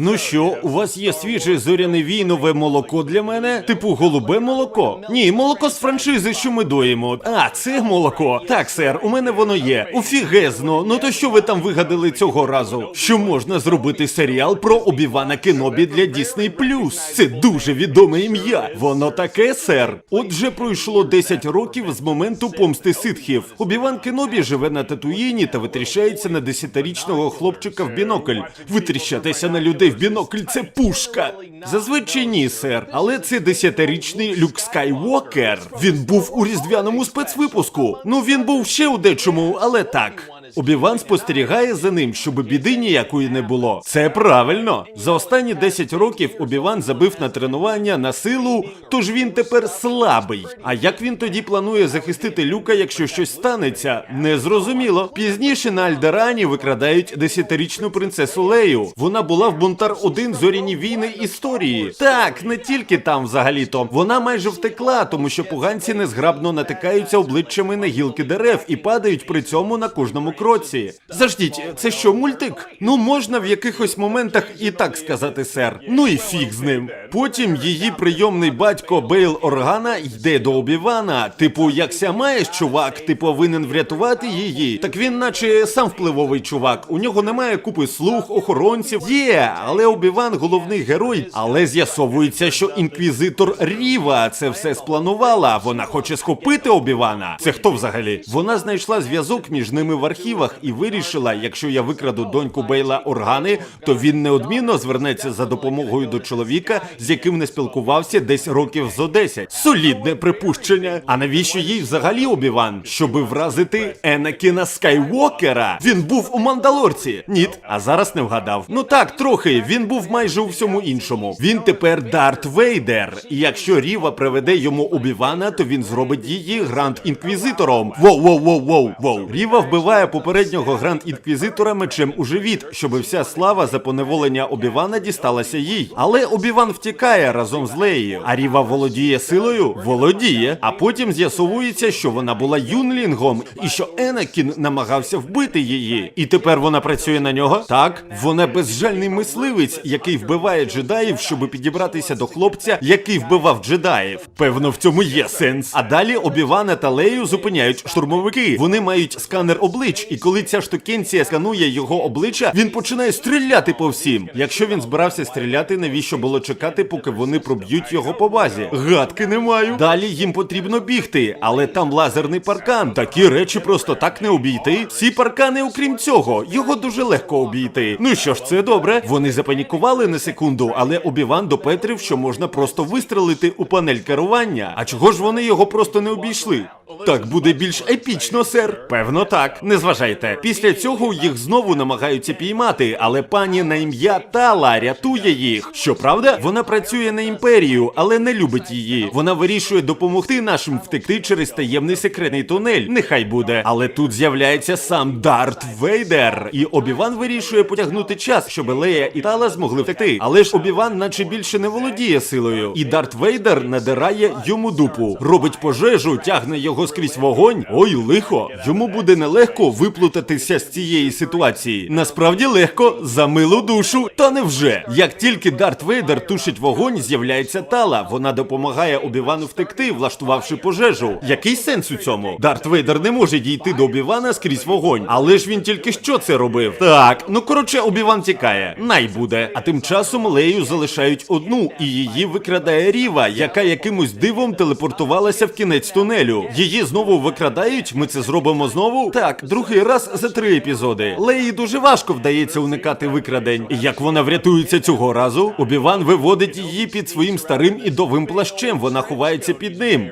Ну що, у вас є свіже зоряне війнове молоко для мене? Типу голубе молоко? Ні, молоко з франшизи, що ми доїмо. А, це молоко. Так, сер, у мене воно є. Офігезно. Ну то що ви там вигадали цього разу? Що можна зробити серіал про Обівана Кенобі для Disney+. Це дуже відоме ім'я. Воно таке, сер. Отже, пройшло 10 років з моменту помсти ситхів. Обіван Кенобі живе на Татуїні та витріщається на 10-річного хлопчика в бінокль. Витріщатися на людей в бінокль це пушка. Зазвичай ні, сер. Але це 10-річний Люк Скайуокер. Він був у різдвяному спецвипуску. Ну він був ще у дечому, але так. Обіван спостерігає за ним, щоб біди ніякої не було. Це правильно. За останні 10 років Обіван забив на тренування на силу, тож він тепер слабий. А як він тоді планує захистити люка, якщо щось станеться? Незрозуміло. Пізніше на Альдерані викрадають 10-річну принцесу Лею. Вона була в бунтар 1 зоряні війни історії. Так, не тільки там взагалі-то. Вона майже втекла, тому що поганці незграбно натикаються обличчями на гілки дерев і падають при цьому на кожному кроці. Заждіть, це що, мультик? Ну можна в якихось моментах і так сказати, сер. Ну і фіг з ним. Потім її прийомний батько Бейл Органа йде до Обівана. Типу, якся маєш, чувак, ти повинен врятувати її. Так він, наче сам впливовий чувак. У нього немає купи слуг, охоронців. Є, але Обіван головний герой. Але з'ясовується, що інквізитор Ріва це все спланувала. Вона хоче схопити Обівана. Це хто взагалі? Вона знайшла зв'язок між ними в архівах і вирішила, якщо я викраду доньку Бейла Органи, то він неодмінно звернеться за допомогою до чоловіка, з яким не спілкувався десь років зо 10. Солідне припущення. А навіщо їй взагалі Обіван? Щоби вразити Енакіна Скайвокера? Він був у Мандалорці. Ні, а зараз не вгадав. Ну так, трохи. Він був майже у всьому іншому. Він тепер Дарт Вейдер. І якщо Ріва приведе йому Обівана, то він зробить її гранд інквізитором. Воу, воу, воу, воу, воу. Ріва вбиває попереднього гранд інквізитора мечем у живіт, щоб вся слава за поневолення Обівана дісталася їй. Але Обіван втікає разом з Леєю. А Ріва володіє силою? Володіє. А потім з'ясовується, що вона була юнлінгом і що Енакін намагався вбити її. І тепер вона працює на нього? Так, вона безжальний мисливець, який вбиває джедаїв, щоб підібратися до хлопця, який вбивав джедаїв. Певно, в цьому є сенс. А далі Обівана та Лею зупиняють штурмовики. Вони мають сканер облич, і коли ця штукенція сканує його обличчя, він починає стріляти по всім. Якщо він збирався стріляти, навіщо було чекати, поки вони проб'ють його по базі? Гадки не маю. Далі їм потрібно бігти, але там лазерний паркан. Такі речі просто так не обійти. Всі паркани, окрім цього, його дуже легко обійти. Ну що ж, це добре. Вони запанікували на секунду, але Обіван допетрив, що можна просто вистрелити у панель керування. А чого ж вони його просто не обійшли? Так буде більш епічно, сер. Певно, так. Не зважайте. Після цього їх знову намагаються піймати, але пані на ім'я Тала рятує їх. Щоправда, вона працює на імперію, але не любить її. Вона вирішує допомогти нашим втекти через таємний секретний тунель. Нехай буде. Але тут з'являється сам Дарт Вейдер. І Обіван вирішує потягнути час, щоб Лея і Тала змогли втекти. Але ж Обіван, наче більше не володіє силою. І Дарт Вейдер надирає йому дупу, робить пожежу, тягне його скрізь вогонь. Ой, лихо. Йому буде нелегко виплутатися з цієї ситуації. Насправді легко за милу душу. Та невже? Як тільки Дарт Вейдер тушить вогонь, з'являється Тала. Вона допомагає Обівану втекти, влаштувавши пожежу. Який сенс у цьому? Дарт Вейдер не може дійти до Обівана скрізь вогонь. Але ж він тільки що це робив. Так, ну коротше, Обіван тікає. Най буде. А тим часом Лею залишають одну, і її викрадає Ріва, яка якимось дивом телепортувалася в кінець тунелю. Її знову викрадають. Ми це зробимо знову. Так, другий раз за три епізоди. Леї дуже важко вдається уникати викрадень. Як вона врятується цього разу, Обіван виводить її під своїм старим ідовим плащем. Вона ховається під ним.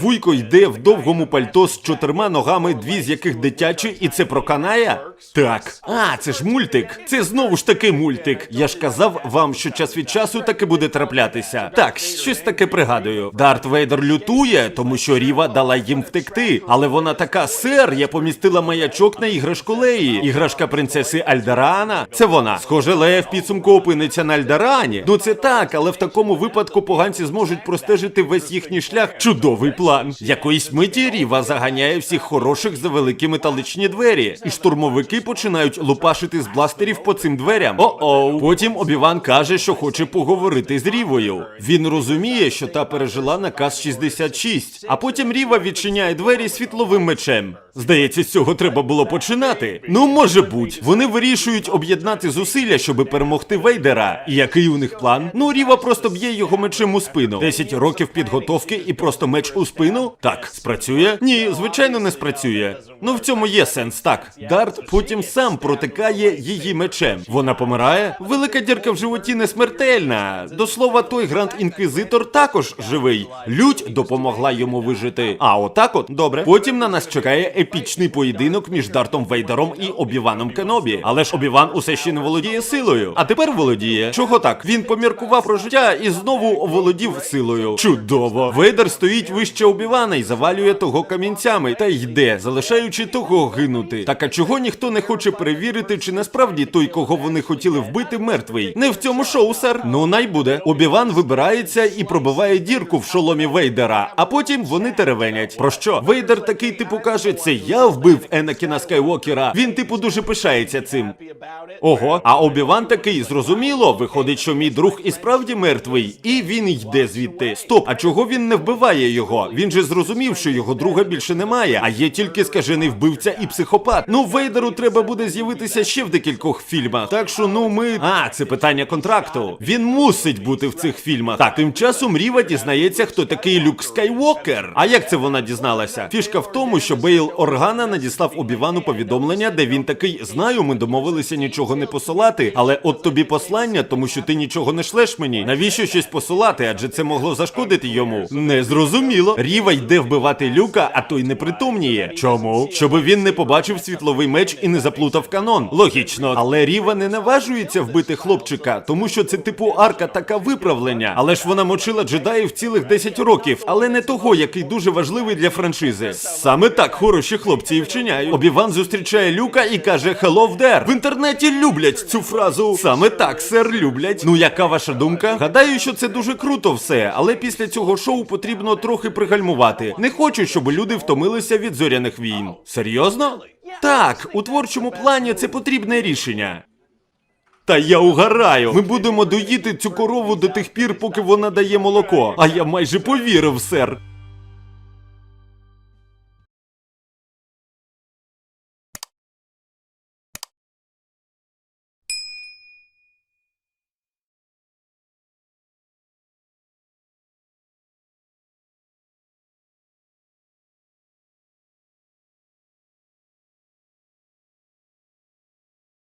Вуйко йде в довгому пальто з чотирма ногами, дві з яких дитячі, і це проканає? Так. А, це ж мультик. Це знову ж таки мультик. Я ж казав вам, що час від часу таки буде траплятися. Так, щось таке пригадую. Дарт Вейдер лютує, тому що Ріва дала їм втекти. Але вона така, сер, я помістила маячок на іграшку Леї. Іграшка принцеси Альдерана. Це вона. Схоже, Лея в підсумку опиниться на Альдерані. Ну це так, але в такому випадку поганці зможуть простежити весь їхній шлях. Чудовий план. Якоїсь миті Ріва заганяє всіх хороших за великі металичні двері, і штурмовики починають лупашити з бластерів по цим дверям. О-оу. Потім Обіван каже, що хоче поговорити з Рівою. Він розуміє, що та пережила наказ 66, а потім Ріва відчиняє двері світловим мечем. Здається, з цього треба було починати. Ну, може буть. Вони вирішують об'єднати зусилля, щоб перемогти Вейдера. І який у них план? Ну, Ріва просто б'є його мечем у спину. 10 років підготовки і просто меч у спину? Так, спрацює? Ні, звичайно, не спрацює. Ну в цьому є сенс, так. Дарт потім сам протикає її мечем. Вона помирає. Велика дірка в животі не смертельна. До слова, той гранд інквізитор також живий. Лють допомогла йому вижити. А отак от добре. Потім на нас чекає епічний поєдинок між Дартом Вейдером і Обіваном Кенобі. Але ж Обіван усе ще не володіє силою. А тепер володіє. Чого так? Він поміркував про життя і знову володів силою. Чудово. Вейдер стоїть вище Обівана і завалює того камінцями та йде, залишаючи того гинути. Так а чого ніхто не хоче перевірити, чи насправді той, кого вони хотіли вбити, мертвий? Не в цьому шоу, сер. Ну най буде. Обіван вибирається і пробиває дірку в шоломі Вейдера, а потім вони теревенять. Про що? Вейдер такий типу каже: це я вбив Енакіна Скайуокера. Він типу дуже пишається цим. Ого, а Обіван такий зрозуміло. Виходить, що мій друг і справді мертвий, і він йде звідти. Стоп, а чого він не вбиває його? Він же зрозумів, що його друга більше немає, а є тільки скажений вбивця і психопат. Ну, Вейдеру треба буде з'явитися ще в декількох фільмах. Так що, ну ми. А, це питання контракту. Він мусить бути в цих фільмах. Так, тим часом Ріва дізнається, хто такий Люк Скайвокер. А як це вона дізналася? Фішка в тому, що Бейл Органа надіслав Обівану повідомлення, де він такий: знаю, ми домовилися нічого не посилати, але от тобі послання, тому що ти нічого не шлеш мені. Навіщо щось посилати? Адже це могло зашкодити йому. Незрозуміло. Ріва йде вбивати люка, а той не притомніє. Чому? Щоби він не побачив світловий меч і не заплутав канон. Логічно, але Ріва не наважується вбити хлопчика, тому що це типу арка така виправлення. Але ж вона мочила джедаїв цілих 10 років, але не того, який дуже важливий для франшизи. Саме так хороші хлопці і вчиняють. Обіван зустрічає люка і каже «Hello there». В інтернеті люблять цю фразу. Саме так, сер, люблять. Ну яка ваша думка? Гадаю, що це дуже круто все, але після цього шоу потрібно трохи пригальмувати. Не хочу, щоб люди втомилися від зоряних війн. Серйозно? Так, у творчому плані це потрібне рішення. Та я угораю. Ми будемо доїти цю корову до тих пір, поки вона дає молоко. А я майже повірив, сер.